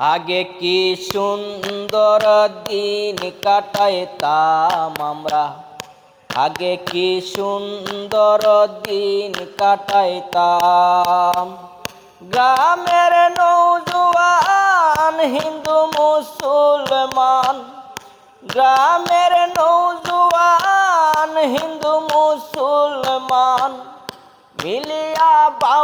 আগে কি সুন্দর দিন কাটাইতাম আমরা? আগে কি সুন্দর দিন কাটাইতাম? গ্রামের নৌজওয়ান হিন্দু, মুসলমান। গ্রামের নৌজওয়ান হিন্দু, মুসলমান। মিলিয়া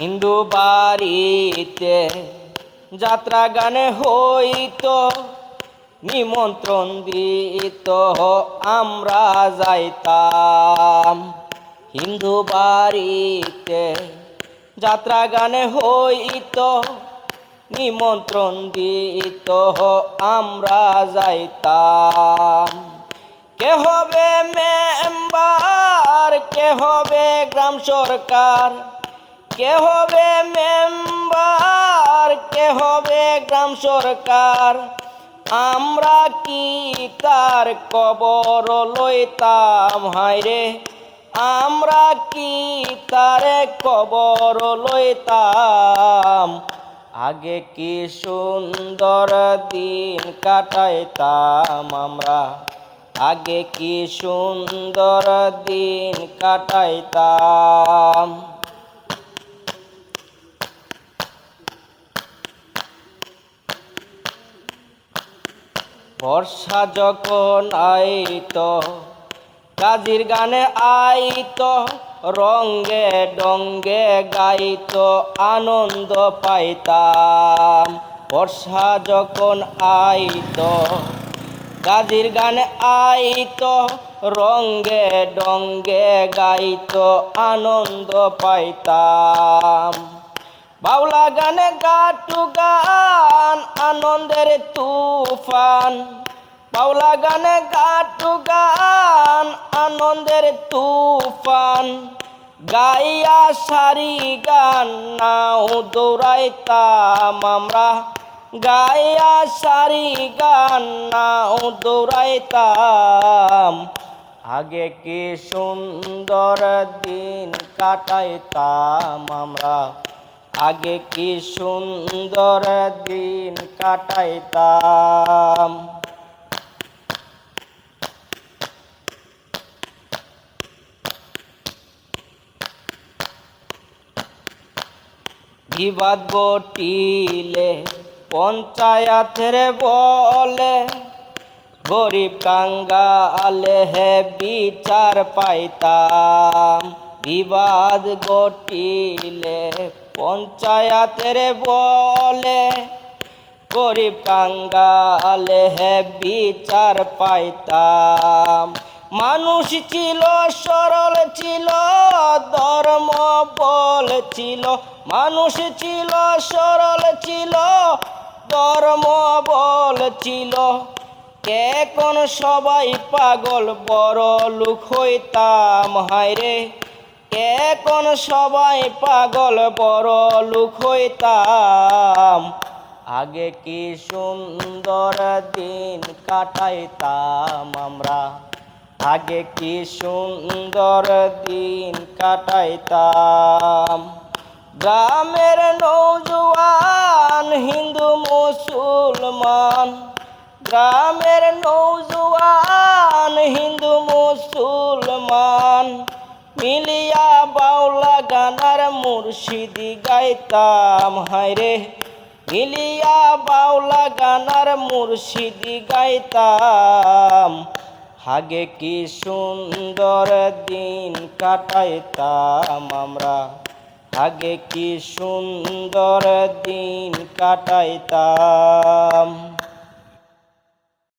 হিন্দু বাড়িতে যাত্রা গানে হইত, নিমন্ত্রণ দিত, আমরা যাইতাম। হিন্দু বাড়িতে যাত্রা গানে হইত, নিমন্ত্রণ দিত, আমরা যাইতাম। কে হবে মেম্বার, কে হবে গ্রাম সরকার? কে হবে মেম্বার কে হবে গ্রাম সরকার? আমরা কি তার কবর লইতাম? হায়রে আমরা কি তার কবর লইতাম? আগে কি সুন্দর দিন কাটাইতাম আমরা? আগে কি সুন্দর দিন কাটাইতাম? বর্ষা যখন আইত, কাজির গানে আইত রঙ্গে ডঙ্গে গাইত, আনন্দ পাইতাম। বর্ষা যখন আইত, কাজির গানে আইত রঙ্গে ডঙ্গে গাইত, আনন্দ পাইতাম। বাউলা গানে গাটু গান, আনন্দের তুফান। বাউলা গানে গাটু গান, আনন্দের তুফান। গাইয়া সারি গান, নাও দৌড়াইতাম আমরা। গাইয়া সারি গান, নাও দৌড়াইতাম। আগে কি সুন্দর দিন কাটাইতাম আমরা। আগে কি সুন্দর দিন কাটাইতাম? বিবাদ বটিলে পঞ্চায়েতের বলে গরিব কাঙ্গালে হে বিচার পাইতাম। বিবাদ ঘটিলে পঞ্চায়েতের বলে, গরিব কাঙ্গালে হে বিচার পাইতাম। মানুষ ছিল, সরল ছিল, ধর্ম বল ছিল। মানুষ ছিল, সরল ছিল, ধর্ম বল ছিল। এখন সবাই পাগল, বড় লোক হইতাম, হায়রে। এখন সবাই পাগল বড় লোক হইতাম। আগে কি সুন্দর দিন কাটাইতাম আমরা? আগে কি সুন্দর দিন কাটাইতাম? গ্রামের নৌজওয়ান হিন্দু মুসলমান। গ্রামের নৌজওয়ান হিন্দু মুসলমান। মিলিয়া বাউলা গানার মুর্শিদি গাইতাম হায়রে মিলিয়া বাউলা গানার মুর্শিদি গাইতাম আগে কি সুন্দর দিন কাটাইতাম আমরা। আগে কি সুন্দর দিন কাটাইতাম।